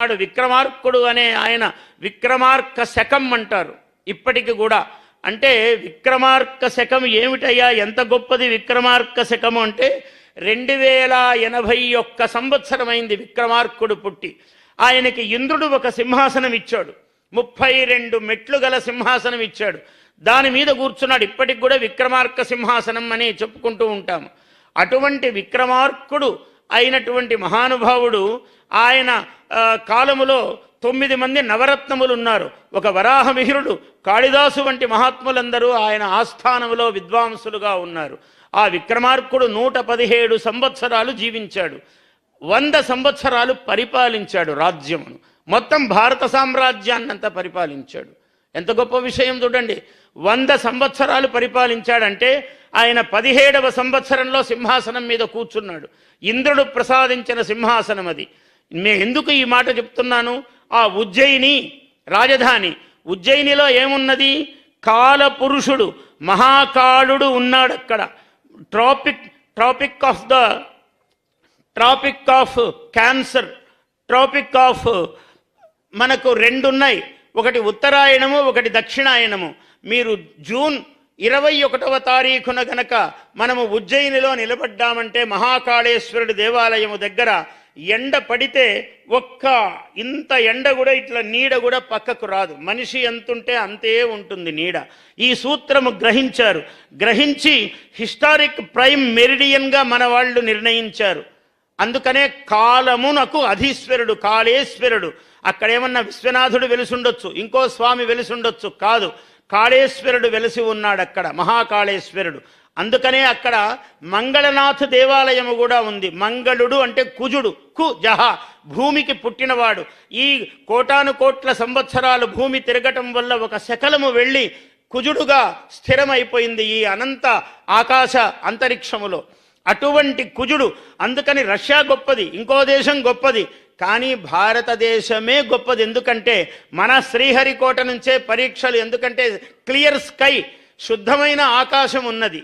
నాడు విక్రమార్కుడు అనే ఆయన విక్రమార్క శకం అంటారు. ఇప్పటికి కూడా అంటే విక్రమార్క శకం ఏమిటయ్యా? ఎంత గొప్పది విక్రమార్క శకము అంటే రెండు వేల ఎనభై ఒక్క సంవత్సరమైంది విక్రమార్కుడు పుట్టి. ఆయనకి ఇంద్రుడు ఒక సింహాసనం ఇచ్చాడు. ముప్పై రెండు మెట్లు గల సింహాసనం ఇచ్చాడు. దాని మీద కూర్చున్నాడు. ఇప్పటికి కూడా విక్రమార్క సింహాసనం అని చెప్పుకుంటూ ఉంటాము. అటువంటి విక్రమార్కుడు అయినటువంటి మహానుభావుడు ఆయన కాలములో తొమ్మిది మంది నవరత్నములు ఉన్నారు ఒక వరాహమిహిరుడు కాళిదాసు వంటి మహాత్ములందరూ ఆయన ఆస్థానములో విద్వాంసులుగా ఉన్నారు. ఆ విక్రమార్కుడు నూట పదిహేడు సంవత్సరాలు జీవించాడు. వంద సంవత్సరాలు పరిపాలించాడు రాజ్యమును. మొత్తం భారత సామ్రాజ్యాన్నంతా పరిపాలించాడు. ఎంత గొప్ప విషయం చూడండి. వంద సంవత్సరాలు పరిపాలించాడంటే ఆయన పదిహేడవ సంవత్సరంలో సింహాసనం మీద కూర్చున్నాడు. ఇంద్రుడు ప్రసాదించిన సింహాసనం అది నేను ఎందుకు ఈ మాట చెప్తున్నాను? ఆ ఉజ్జయిని రాజధాని ఉజ్జయినిలో ఏమున్నది? కాలపురుషుడు మహాకాళుడు ఉన్నాడు అక్కడ tropic tropic of the tropic of cancer tropic of మనకు రెండు ఉన్నాయి ఒకటి ఉత్తరాయణము ఒకటి దక్షిణాయనము మీరు జూన్ ఇరవై ఒకటవ తారీఖున గనక మనము ఉజ్జయినిలో నిలబడ్డామంటే మహాకాళేశ్వరుడి దేవాలయము దగ్గర ఎండ పడితే ఒక్క ఇంత ఎండ కూడా ఇట్లా నీడ కూడా పక్కకు రాదు. మనిషి ఎంతుంటే అంతే ఉంటుంది నీడ. ఈ సూత్రము గ్రహించారు. గ్రహించి హిస్టారిక్ ప్రైమ్ మెరిడియన్గా మన వాళ్ళు నిర్ణయించారు. అందుకనే కాలమునకు అధీశ్వరుడు కాళేశ్వరుడు అక్కడేమన్నా విశ్వనాథుడు వెలిసుండొచ్చు ఇంకో స్వామి వెలిసుండొచ్చు కాదు. కాళేశ్వరుడు వెలిసి ఉన్నాడు అక్కడ మహాకాళేశ్వరుడు. అందుకనే అక్కడ మంగళనాథ దేవాలయము కూడా ఉంది. మంగళుడు అంటే కుజుడు కు జహ భూమికి పుట్టినవాడు. ఈ కోటాను కోట్ల సంవత్సరాలు భూమి తిరగటం వల్ల ఒక శకలము వెళ్ళి కుజుడుగా స్థిరమైపోయింది ఈ అనంత ఆకాశ అంతరిక్షములో. అటువంటి కుజుడు అందుకని రష్యా గొప్పది ఇంకో దేశం గొప్పది. కానీ భారతదేశమే గొప్పది. ఎందుకంటే మన శ్రీహరికోట నుంచే పరీక్షలు ఎందుకంటే క్లియర్ స్కై శుద్ధమైన ఆకాశం ఉన్నది.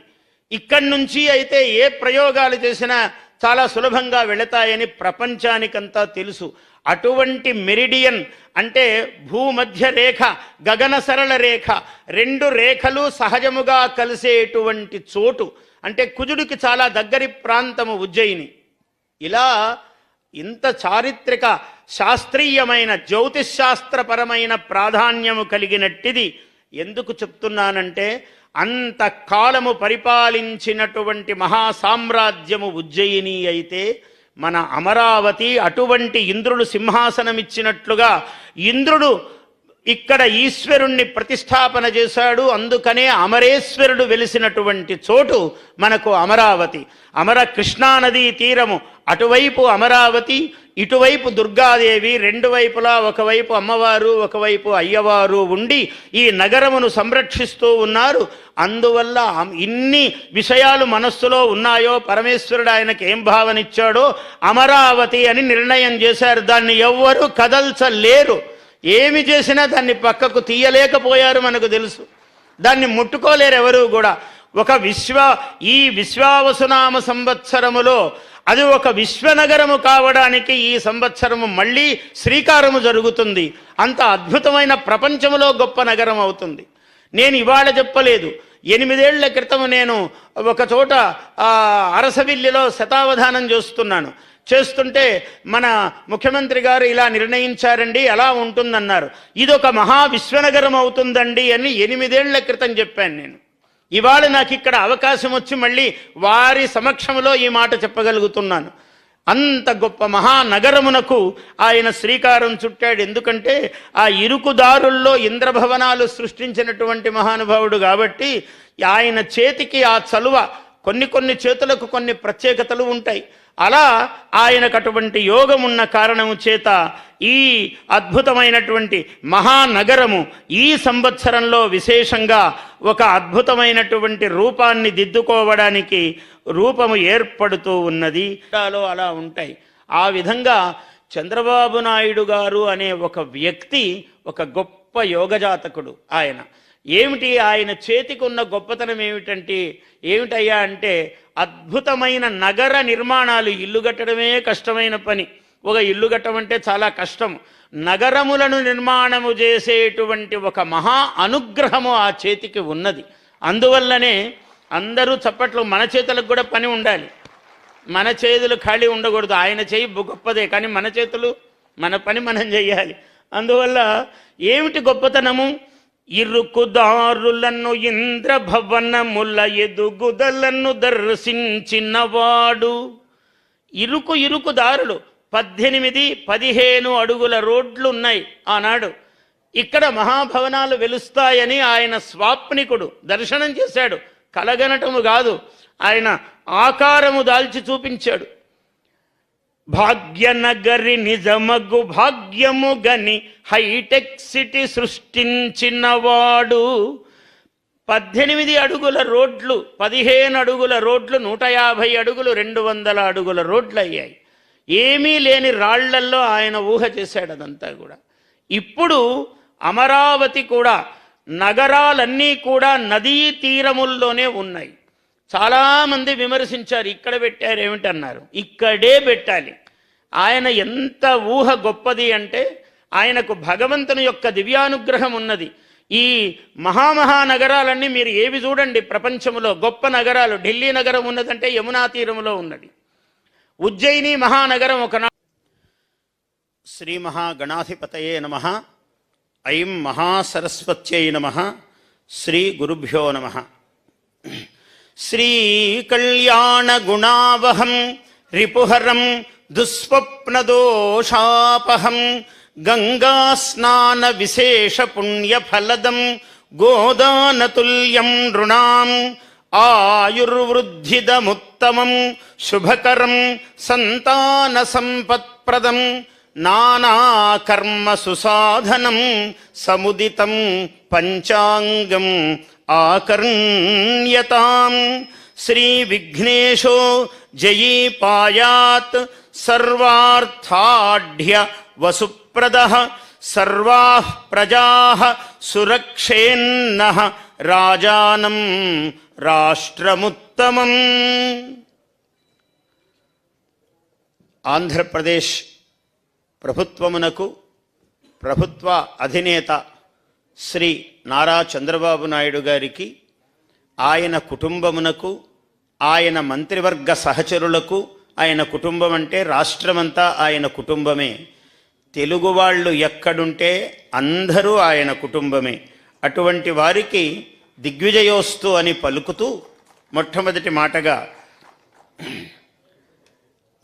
ఇక్కడి నుంచి అయితే ఏ ప్రయోగాలు చేసినా చాలా సులభంగా వెళతాయని ప్రపంచానికంతా తెలుసు. అటువంటి మెరిడియన్ అంటే భూమధ్య రేఖ గగన సరళ రేఖ రెండు రేఖలు సహజముగా కలిసేటువంటి చోటు. అంటే కుజుడికి చాలా దగ్గరి ప్రాంతము ఉజ్జయిని. ఇలా ఇంత చారిత్రక శాస్త్రీయమైన జ్యోతిశాస్త్రపరమైన ప్రాధాన్యము కలిగినట్టిది. ఎందుకు చెప్తున్నానంటే అంత కాలము పరిపాలించినటువంటి మహాసామ్రాజ్యము ఉజ్జయిని అయితే మన అమరావతి అటువంటి ఇంద్రుడు సింహాసనమిచ్చినట్లుగా ఇంద్రుడు ఇక్కడ ఈశ్వరుణ్ణి ప్రతిష్టాపన చేశాడు. అందుకనే అమరేశ్వరుడు వెలిసినటువంటి చోటు మనకు అమరావతి. అమర కృష్ణానదీ తీరము. అటువైపు అమరావతి ఇటువైపు దుర్గాదేవి రెండు వైపులా ఒకవైపు అమ్మవారు ఒకవైపు అయ్యవారు ఉండి ఈ నగరమును సంరక్షిస్తూ ఉన్నారు. అందువల్ల ఇన్ని విషయాలు మనస్సులో ఉన్నాయో పరమేశ్వరుడు ఆయనకి ఏం భావనిచ్చాడో అమరావతి అని నిర్ణయం చేశారు. దాన్ని ఎవ్వరూ కదల్చలేరు. ఏమి చేసినా దాన్ని పక్కకు తీయలేకపోయారు మనకు తెలుసు. దాన్ని ముట్టుకోలేరు ఎవరు కూడా. ఒక విశ్వ ఈ విశ్వావసునామ సంవత్సరములో అది ఒక విశ్వనగరము కావడానికి ఈ సంవత్సరము మళ్ళీ శ్రీకారము జరుగుతుంది. అంత అద్భుతమైన ప్రపంచములో గొప్ప నగరం అవుతుంది. నేను ఇవాళ చెప్పలేదు. ఎనిమిదేళ్ళ క్రితం నేను ఒక చోట అరసవిల్లిలో శతావధానం చేస్తున్నాను. చేస్తుంటే మన ముఖ్యమంత్రి గారు ఇలా నిర్ణయించారండి ఎలా ఉంటుందన్నారు. ఇది ఒక మహా విశ్వనగరం అవుతుందండి అని ఎనిమిదేళ్ళ క్రితం చెప్పాను నేను. ఇవాళ నాకు ఇక్కడ అవకాశం వచ్చి మళ్ళీ వారి సమక్షంలో ఈ మాట చెప్పగలుగుతున్నాను. అంత గొప్ప మహానగరమునకు ఆయన శ్రీకారం చుట్టాడు. ఎందుకంటే ఆ ఇరుకుదారుల్లో ఇంద్రభవనాలు సృష్టించినటువంటి మహానుభావుడు కాబట్టి ఆయన చేతికి ఆ చలువ కొన్ని కొన్ని చేతులకు కొన్ని ప్రత్యేకతలు ఉంటాయి. అలా ఆయనకు అటువంటి యోగం ఉన్న కారణము చేత ఈ అద్భుతమైనటువంటి మహానగరము ఈ సంవత్సరంలో విశేషంగా ఒక అద్భుతమైనటువంటి రూపాన్ని దిద్దుకోవడానికి రూపము ఏర్పడుతూ ఉన్నది. అలా ఉంటాయి. ఆ విధంగా చంద్రబాబు నాయుడు గారు అనే ఒక వ్యక్తి ఒక గొప్ప యోగజాతకుడు ఆయన. ఏమిటి ఆయన చేతికున్న గొప్పతనం ఏమిటంటే ఏమిటయ్యా అంటే అద్భుతమైన నగర నిర్మాణాలు ఇల్లు కట్టడమే కష్టమైన పని. ఒక ఇల్లు కట్టమంటే చాలా కష్టం. నగరములను నిర్మాణము చేసేటువంటి ఒక మహా అనుగ్రహము ఆ చేతికి ఉన్నది. అందువల్లనే అందరూ చప్పట్లు మన చేతులకు కూడా పని ఉండాలి. మన చేతులు ఖాళీ ఉండకూడదు. ఆయన చేయి గొప్పదే కానీ మన చేతులు మన పని మనం చేయాలి. అందువల్ల ఏమిటి గొప్పతనము? ఇరుకుదారులను ఇంద్రభవనముల ఎదుగుదలను దర్శించినవాడు. ఇరుకు ఇరుకుదారులు పద్దెనిమిది పదిహేను అడుగుల రోడ్లు ఉన్నాయి ఆనాడు. ఇక్కడ మహాభవనాలు వెలుస్తాయని ఆయన స్వాప్నికుడు దర్శనం చేశాడు. కలగనటము కాదు ఆయన ఆకారము దాల్చి చూపించాడు. భాగ్యనగరి నిజమగు భాగ్యము గని హైటెక్ సిటీ సృష్టించినవాడు పద్దెనిమిది అడుగుల రోడ్లు పదిహేను అడుగుల రోడ్లు నూట యాభై అడుగులు రెండు వందల అడుగుల రోడ్లు అయ్యాయి. ఏమీ లేని రాళ్ళల్లో ఆయన ఊహ చేశాడు అదంతా కూడా. ఇప్పుడు అమరావతి కూడా నగరాలన్నీ కూడా నదీ తీరముల్లోనే ఉన్నాయి. చాలామంది విమర్శించారు ఇక్కడ పెట్టారు ఏమిటన్నారు ఇక్కడే పెట్టాలి. ఆయన ఎంత ఊహ గొప్పది అంటే ఆయనకు భగవంతుని యొక్క దివ్యానుగ్రహం ఉన్నది. ఈ మహామహానగరాలన్నీ మీరు ఏవి చూడండి? ప్రపంచంలో గొప్ప నగరాలు. ఢిల్లీ నగరం ఉన్నదంటే యమునా తీరంలో ఉన్నది. ఉజ్జయిని మహానగరం ఒకనా శ్రీ మహాగణాధిపతయే నమ. ఐం మహాసరస్వత్యై నమ. శ్రీ గురుభ్యో నమ. శ్రీకళ్యాణగుణావహం రిపుహరం దుస్వప్నదోషాపహం గంగాస్నాన విశేష పుణ్యఫలదం గోదానతుల్యం నృణాం ఆయుర్వృద్ధిదముత్తమం శుభకరం సంతాన సంపత్ప్రదం నానాకర్మ సుసాధనం సముదితం పంచాంగం ఆకర్ణ్యతాం. శ్రీ విఘ్నేశో జయీ పాయాత్ సర్వార్థాఢ్య వసు సుప్రద సర్వా ప్రజా సురక్షేన్న రాజానం రాష్ట్రముత్తమం. ఆంధ్రప్రదేశ్ ప్రభుత్వమునకు ప్రభుత్వ అధినేత శ్రీ నారా చంద్రబాబు నాయుడు గారికి ఆయన కుటుంబమునకు ఆయన మంత్రివర్గ సహచరులకు ఆయన కుటుంబం అంటే రాష్ట్రమంతా ఆయన కుటుంబమే. తెలుగు వాళ్ళు ఎక్కడుంటే అందరూ ఆయన కుటుంబమే. అటువంటి వారికి దిగ్విజయోస్తు అని పలుకుతూ మొట్టమొదటి మాటగా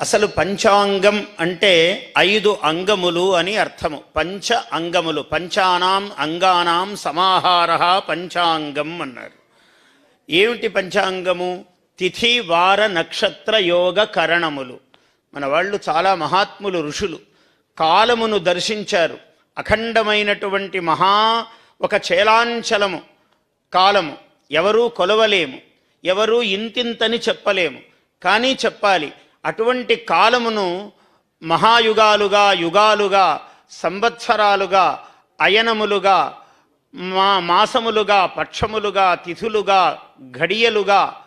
అసలు పంచాంగం అంటే ఐదు అంగములు అని అర్థము. పంచ అంగములు పంచానాం అంగానాం సమాహార పంచాంగం అన్నారు. ఏమిటి పంచాంగము? తిథి వార నక్షత్ర యోగ కరణములు. మన వాళ్ళు చాలా మహాత్ములు ఋషులు. కాలమును దర్శించారు. అఖండమైనటువంటి మహా ఒక చేలాంచలము కాలము. ఎవరూ కొలవలేము. ఎవరూ ఇంతింతని చెప్పలేము. కానీ చెప్పాలి అటువంటి కాలమును మహాయుగాలుగా యుగాలుగా సంవత్సరాలుగా అయనములుగా మా మాసములుగా పక్షములుగా తిథులుగా ఘడియలుగా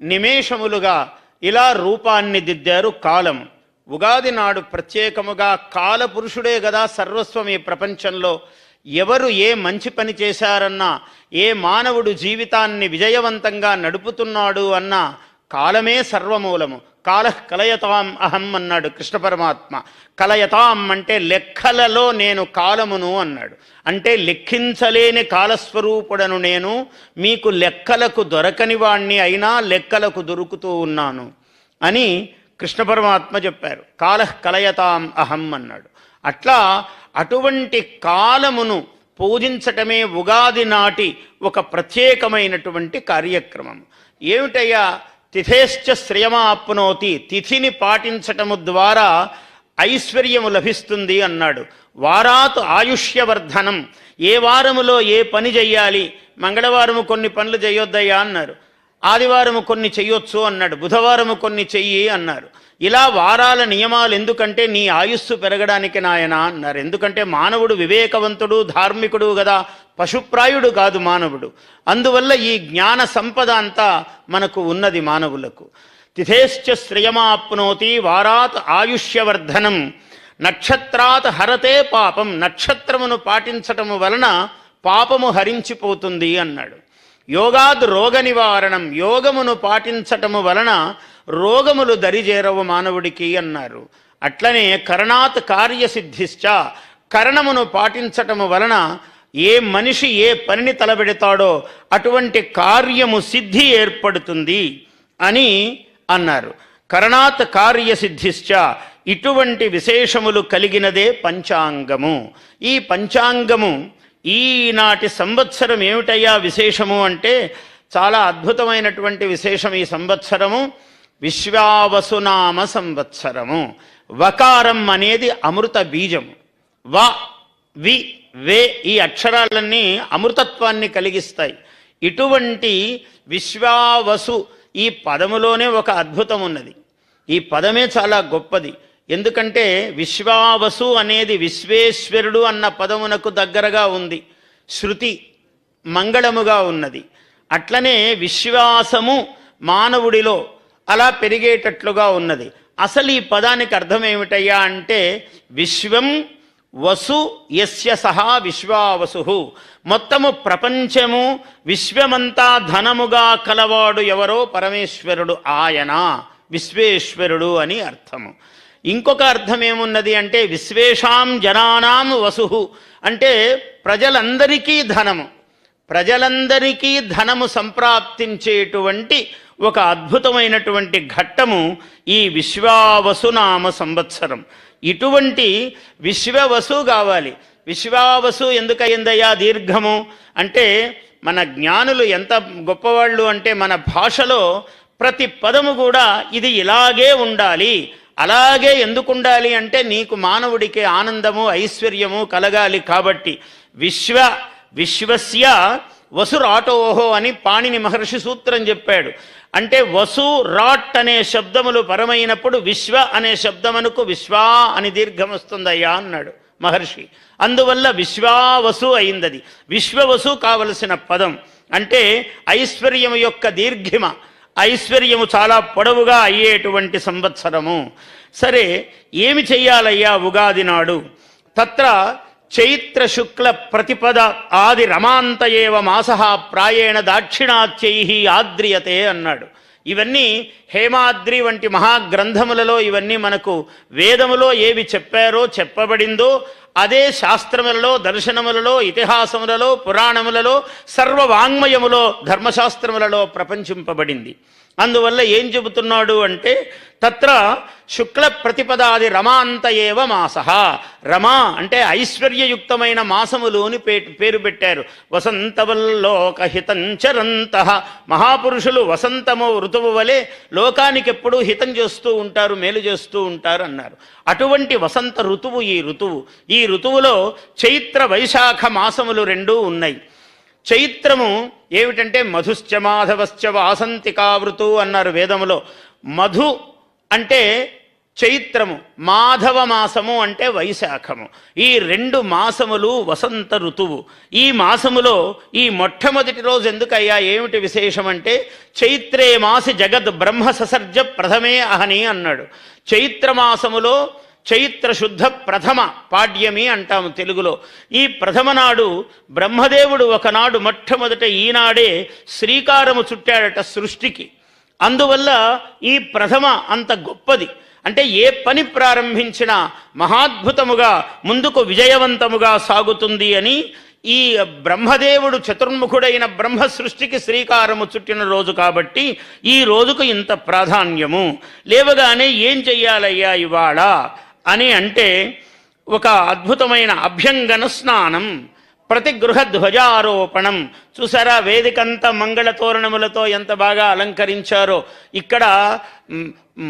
నిమేషములుగా ఇలా రూపాన్ని దిద్దారు కాలం ఉగాది నాడు ప్రత్యేకముగా కాలపురుషుడే కదా సర్వస్వం ఈ ప్రపంచంలో. ఎవరు ఏ మంచి పని చేశారన్నా ఏ మానవుడు జీవితాన్ని విజయవంతంగా నడుపుతున్నాడు అన్నా కాలమే సర్వమూలము. కాల కలయతాం అహం అన్నాడు కృష్ణ పరమాత్మ. కలయతాం అంటే లెక్కలలో నేను కాలమును అన్నాడు. అంటే లెక్కించలేని కాలస్వరూపుడను నేను మీకు లెక్కలకు దొరకని వాణ్ణి అయినా లెక్కలకు దొరుకుతూ ఉన్నాను అని కృష్ణ పరమాత్మ చెప్పారు. కాల కలయతాం అహం అన్నాడు. అట్లా అటువంటి కాలమును పూజించటమే ఉగాది నాటి ఒక ప్రత్యేకమైనటువంటి కార్యక్రమం. ఏమిటయ్యా? తిథేశ్చ శ్రేయమాప్నోతి తిథిని పాటించటము ద్వారా ఐశ్వర్యము లభిస్తుంది అన్నాడు. వారాత్ ఆయుష్యవర్ధనం ఏ వారములో ఏ పని చెయ్యాలి మంగళవారము కొన్ని పనులు చేయొద్దయ్యా అన్నారు. ఆదివారము కొన్ని చెయ్యొచ్చు అన్నాడు బుధవారము కొన్ని చెయ్యి అన్నారు. ఇలా వారాల నియమాలు ఎందుకంటే నీ ఆయుస్సు పెరగడానికి నాయన అన్నారు. ఎందుకంటే మానవుడు వివేకవంతుడు ధార్మికుడు కదా పశుప్రాయుడు కాదు మానవుడు. అందువల్ల ఈ జ్ఞాన సంపద అంతా మనకు ఉన్నది మానవులకు. తిథేశ్చ శ్రియమాప్నోతి వారాత్ ఆయుష్యవర్ధనం నక్షత్రాత్ హరతే పాపం నక్షత్రమును పాటించటము వలన పాపము హరించిపోతుంది అన్నాడు. యోగాద్ రోగ నివారణం యోగమును పాటించటము వలన రోగములు దరిజేరవు మానవుడికి అన్నారు. అట్లనే కరణాత్ కార్యసిద్ధిశ్చ కరణమును పాటించటము వలన ఏ మనిషి ఏ పనిని తలబెడతాడో అటువంటి కార్యము సిద్ధి ఏర్పడుతుంది అని అన్నారు. కరణాత్ కార్యసిద్ధిశ్చ ఇటువంటి విశేషములు కలిగినదే పంచాంగము. ఈ పంచాంగము ఈనాటి సంవత్సరం ఏమిటయ్యా విశేషము అంటే చాలా అద్భుతమైనటువంటి విశేషం ఈ సంవత్సరము. విశ్వావసునామ సంవత్సరము. వకారం అనేది అమృత బీజము. వ వి వే ఈ అక్షరాలన్నీ అమృతత్వాన్ని కలిగిస్తాయి. ఇటువంటి విశ్వావసు ఈ పదములోనే ఒక అద్భుతం ఉన్నది ఈ పదమే చాలా గొప్పది. ఎందుకంటే విశ్వావసు అనేది విశ్వేశ్వరుడు అన్న పదమునకు దగ్గరగా ఉంది. శృతి మంగళముగా ఉన్నది. అట్లనే విశ్వాసము మానవుడిలో అలా పెరిగేటట్లుగా ఉన్నది. అసలు ఈ పదానికి అర్థం ఏమిటయ్యా అంటే విశ్వం వసు యస్య సహా విశ్వావసు. మొత్తము ప్రపంచము విశ్వమంతా ధనముగా కలవాడు ఎవరో పరమేశ్వరుడు ఆయన విశ్వేశ్వరుడు అని అర్థము. ఇంకొక అర్థం ఏమున్నది అంటే విశ్వేషాం జనానాం వసు. అంటే ప్రజలందరికీ ధనము. ప్రజలందరికీ ధనము సంప్రాప్తించేటువంటి ఒక అద్భుతమైనటువంటి ఘట్టము ఈ విశ్వావసునామ సంవత్సరం. ఇటువంటి విశ్వవసు కావాలి. విశ్వావసు ఎందుకయిందయ్యా దీర్ఘము? అంటే మన జ్ఞానులు ఎంత గొప్పవాళ్ళు అంటే మన భాషలో ప్రతి పదము కూడా ఇది ఇలాగే ఉండాలి. అలాగే ఎందుకు ఉండాలి అంటే నీకు మానవుడికి ఆనందము ఐశ్వర్యము కలగాలి కాబట్టి. విశ్వ విశ్వస్య వసురాటోహో అని పాణిని మహర్షి సూత్రం చెప్పాడు. అంటే వసు రాట్ అనే శబ్దములు పరమైనప్పుడు విశ్వ అనే శబ్దమునకు విశ్వా అని దీర్ఘం వస్తుందయ్యా అన్నాడు మహర్షి. అందువల్ల విశ్వావసు అయిందది. విశ్వవసు కావలసిన పదం. అంటే ఐశ్వర్యము యొక్క దీర్ఘిమ. ఐశ్వర్యము చాలా పొడవుగా అయ్యేటువంటి సంవత్సరము. సరే ఏమి చెయ్యాలయ్యా ఉగాది నాడు? తత్ర చైత్ర శుక్ల ప్రతిపద ఆది రమాంత ఏవ మాస ప్రాయేణ దాక్షిణాత్యై ఆద్రియతే అన్నాడు. ఇవన్నీ హేమాద్రి వంటి మహాగ్రంథములలో ఇవన్నీ మనకు వేదములో ఏవి చెప్పారో చెప్పబడిందో అదే శాస్త్రములలో దర్శనములలో ఇతిహాసములలో పురాణములలో సర్వవాంగ్మయములో ధర్మశాస్త్రములలో ప్రపంచింపబడింది. అందువల్ల ఏం చెబుతున్నాడు అంటే తత్ర శుక్ల ప్రతిపదాది రమాంత ఏవ మాస. రమా అంటే ఐశ్వర్యయుక్తమైన మాసములు అని పే- పేరు పెట్టారు. వసంతవల్లోక హితంచరంత మహాపురుషులు వసంతము ఋతువు వలె లోకానికి ఎప్పుడూ హితం చేస్తూ ఉంటారు మేలు చేస్తూ ఉంటారు అన్నారు. అటువంటి వసంత ఋతువు ఈ ఋతువు. ఈ ఋతువులో చైత్ర వైశాఖ మాసములు రెండూ ఉన్నాయి. చైత్రము ఏమిటంటే మధుశ్చ మాధవశ్చ వాసంతికావృతు అన్నారు వేదములో. మధు అంటే చైత్రము మాధవ మాసము అంటే వైశాఖము. ఈ రెండు మాసములు వసంత ఋతువు. ఈ మాసములో ఈ మొట్టమొదటి రోజు ఎందుకయ్యా ఏమిటి విశేషం అంటే చైత్రే మాసి జగద్ బ్రహ్మ ససర్జ ప్రథమే అహని అన్నాడు. చైత్రమాసములో చైత్ర శుద్ధ ప్రథమ పాడ్యమి అంటాము తెలుగులో. ఈ ప్రథమ నాడు బ్రహ్మదేవుడు ఒకనాడు మొట్టమొదట ఈనాడే శ్రీకారము చుట్టాడట సృష్టికి. అందువల్ల ఈ ప్రథమ అంత గొప్పది. అంటే ఏ పని ప్రారంభించినా మహాద్భుతముగా ముందుకు విజయవంతముగా సాగుతుంది అని ఈ బ్రహ్మదేవుడు చతుర్ముఖుడైన బ్రహ్మ సృష్టికి శ్రీకారము చుట్టిన రోజు కాబట్టి ఈ రోజుకు ఇంత ప్రాధాన్యము. లేవగానే ఏం చెయ్యాలయ్యా ఇవాళ? అని అంటే ఒక అద్భుతమైన అభ్యంగన స్నానం ప్రతి గృహ ధ్వజారోపణం. చూసారా వేదికంతా మంగళ తోరణములతో ఎంత బాగా అలంకరించారో. ఇక్కడ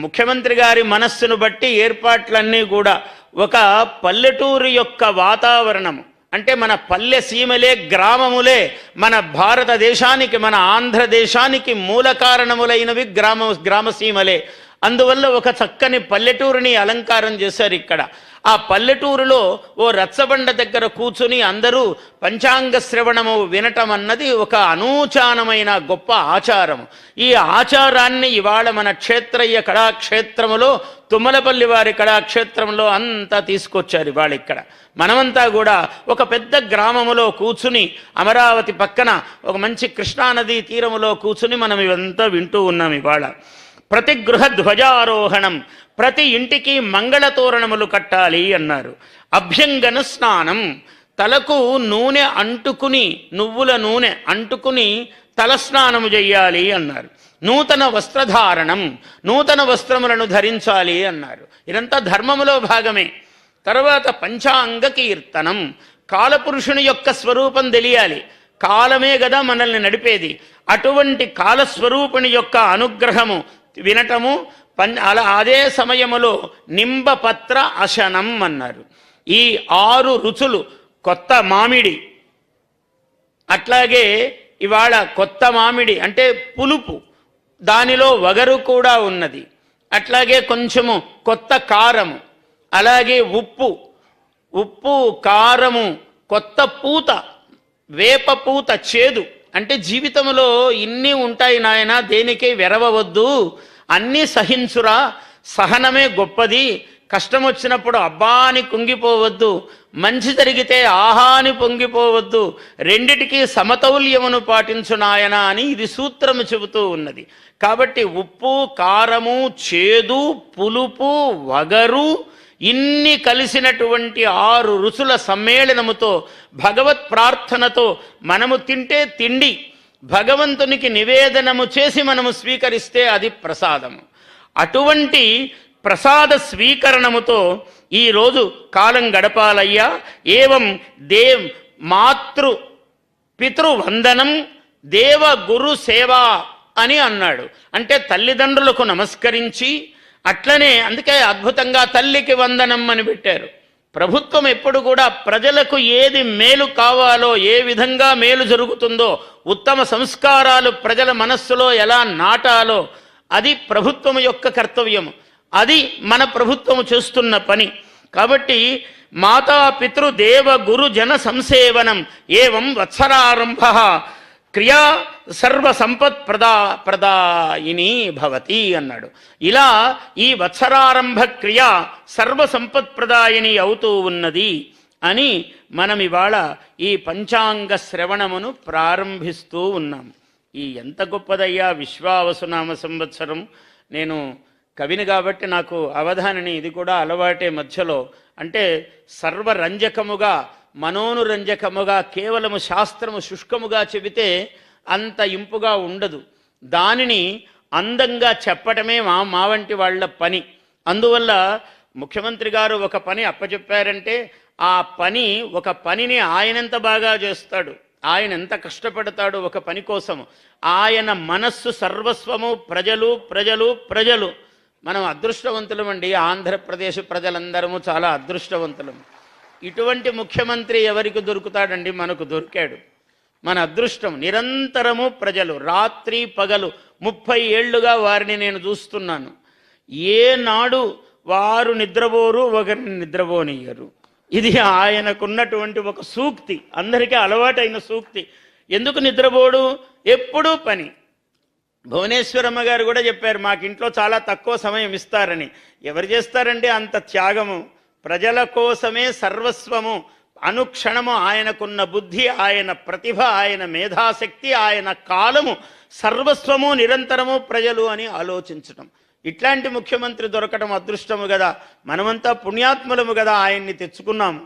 ముఖ్యమంత్రి గారి మనస్సును బట్టి ఏర్పాట్లన్నీ కూడా ఒక పల్లెటూరు యొక్క వాతావరణం అంటే మన పల్లె సీమలే గ్రామములే మన భారతదేశానికి మన ఆంధ్రదేశానికి మూల కారణములైనవి గ్రామ గ్రామసీమలే అందువల్ల ఒక చక్కని పల్లెటూరిని అలంకారం చేశారు ఇక్కడ. ఆ పల్లెటూరులో ఓ రచ్చబండ దగ్గర కూర్చుని అందరూ పంచాంగ శ్రవణము వినటం అన్నది ఒక అనూచానమైన గొప్ప ఆచారం. ఈ ఆచారాన్ని ఇవాళ మన క్షేత్రయ్య కళాక్షేత్రములో తుమ్మలపల్లి వారి కళాక్షేత్రంలో అంతా తీసుకొచ్చారు ఇవాళ ఇక్కడ. మనమంతా కూడా ఒక పెద్ద గ్రామములో కూర్చుని అమరావతి పక్కన ఒక మంచి కృష్ణానదీ తీరములో కూర్చుని మనం ఇవంతా వింటూ ఉన్నాం ఇవాళ. ప్రతి గృహ ధ్వజారోహణం ప్రతి ఇంటికి మంగళతోరణములు కట్టాలి అన్నారు. అభ్యంగన స్నానం తలకు నూనె అంటుకుని నువ్వుల నూనె అంటుకుని తలస్నానము చెయ్యాలి అన్నారు. నూతన వస్త్రధారణం నూతన వస్త్రములను ధరించాలి అన్నారు. ఇదంతా ధర్మములో భాగమే. తర్వాత పంచాంగ కీర్తనం కాలపురుషుని యొక్క స్వరూపం తెలియాలి. కాలమే కదా మనల్ని నడిపేది. అటువంటి కాలస్వరూపుని యొక్క అనుగ్రహము వినటము పన్ అలా అదే సమయములో నింబపత్ర అశనం అన్నారు. ఈ ఆరు రుచులు కొత్త మామిడి. అట్లాగే ఇవాళ కొత్త మామిడి అంటే పులుపు. దానిలో వగరు కూడా ఉన్నది. అట్లాగే కొంచెము కొత్త కారము. అలాగే ఉప్పు. ఉప్పు కారము కొత్త పూత వేప పూత చేదు. అంటే జీవితంలో ఇన్ని ఉంటాయి నాయన దేనికే వెరవవద్దు. అన్నీ సహించురా. సహనమే గొప్పది. కష్టం వచ్చినప్పుడు అబ్బా అని కుంగిపోవద్దు. మంచి జరిగితే ఆహా అని పొంగిపోవద్దు. రెండిటికి సమతౌల్యమును పాటించు నాయన అని ఇది సూత్రము చెబుతూ ఉన్నది. కాబట్టి ఉప్పు కారము చేదు పులుపు వగరు ఇన్ని కలిసినటువంటి ఆరు రుచుల సమ్మేళనముతో భగవత్ ప్రార్థనతో మనము తింటే తిండి భగవంతునికి నివేదనము చేసి మనము స్వీకరిస్తే అది ప్రసాదము. అటువంటి ప్రసాద స్వీకరణముతో ఈరోజు కాలం గడపాలయ్యా. ఏవం దేవ్ మాతృ పితృవందనం దేవ గురు సేవ అని అన్నాడు. అంటే తల్లిదండ్రులకు నమస్కరించి అట్లనే అందుకే అద్భుతంగా తల్లికి వందనం అని పెట్టారు. ప్రభుత్వం ఎప్పుడు కూడా ప్రజలకు ఏది మేలు కావాలో ఏ విధంగా మేలు జరుగుతుందో ఉత్తమ సంస్కారాలు ప్రజల మనస్సులో ఎలా నాటాలో అది ప్రభుత్వం యొక్క కర్తవ్యం అది మన ప్రభుత్వము చేస్తున్న పని. కాబట్టి మాతా పితృ దేవ గురు జన సంసేవనం ఏవం వత్సరారంభ క్రియా సర్వ సంపత్ ప్రదా ప్రదాయిని భవతి అన్నాడు. ఇలా ఈ వత్సరారంభ క్రియ సర్వ సంపత్ ప్రదాయిని అవుతూ ఉన్నది అని మనం ఇవాళ ఈ పంచాంగ శ్రవణమును ప్రారంభిస్తూ ఉన్నాం. ఈ ఎంత గొప్పదయ్యా విశ్వావసునామ సంవత్సరం. నేను కవిని కాబట్టి నాకు అవధానిని ఇది కూడా అలవాటే మధ్యలో. అంటే సర్వరంజకముగా మనోనురంజకముగా కేవలము శాస్త్రము శుష్కముగా చెబితే అంత ఇంపుగా ఉండదు. దానిని అందంగా చెప్పటమే మా మా వంటి వాళ్ళ పని. అందువల్ల ముఖ్యమంత్రి గారు ఒక పని అప్పచెప్పారంటే ఆ పని ఒక పనిని ఆయనంత బాగా చేస్తాడు. ఆయన ఎంత కష్టపడతాడు ఒక పని కోసము. ఆయన మనస్సు సర్వస్వము ప్రజలు ప్రజలు ప్రజలు. మనం అదృష్టవంతులమండి. ఆంధ్రప్రదేశ్ ప్రజలందరము చాలా అదృష్టవంతులం ఇటువంటి ముఖ్యమంత్రి ఎవరికి దొరుకుతాడండి? మనకు దొరికాడు. మన అదృష్టం నిరంతరము ప్రజలు రాత్రి పగలు ముప్పై ఏళ్ళుగా వారిని నేను చూస్తున్నాను. ఏనాడు వారు నిద్రపోరు ఒకరిని నిద్రపోనియ్యరు. ఇది ఆయనకున్నటువంటి ఒక సూక్తి అందరికీ అలవాటైన సూక్తి. ఎందుకు నిద్రపోడు? ఎప్పుడూ పని. భువనేశ్వరమ్మ గారు కూడా చెప్పారు మాకు ఇంట్లో చాలా తక్కువ సమయం ఇస్తారని. ఎవరు చేస్తారండి అంత త్యాగము? ప్రజల కోసమే సర్వస్వము. అనుక్షణము ఆయనకున్న బుద్ధి ఆయన ప్రతిభ ఆయన మేధాశక్తి ఆయన కాలము సర్వస్వము నిరంతరము ప్రజలు అని ఆలోచించటం. ఇట్లాంటి ముఖ్యమంత్రి దొరకడం అదృష్టము కదా మనమంతా పుణ్యాత్ములము కదా ఆయన్ని తెచ్చుకున్నాము.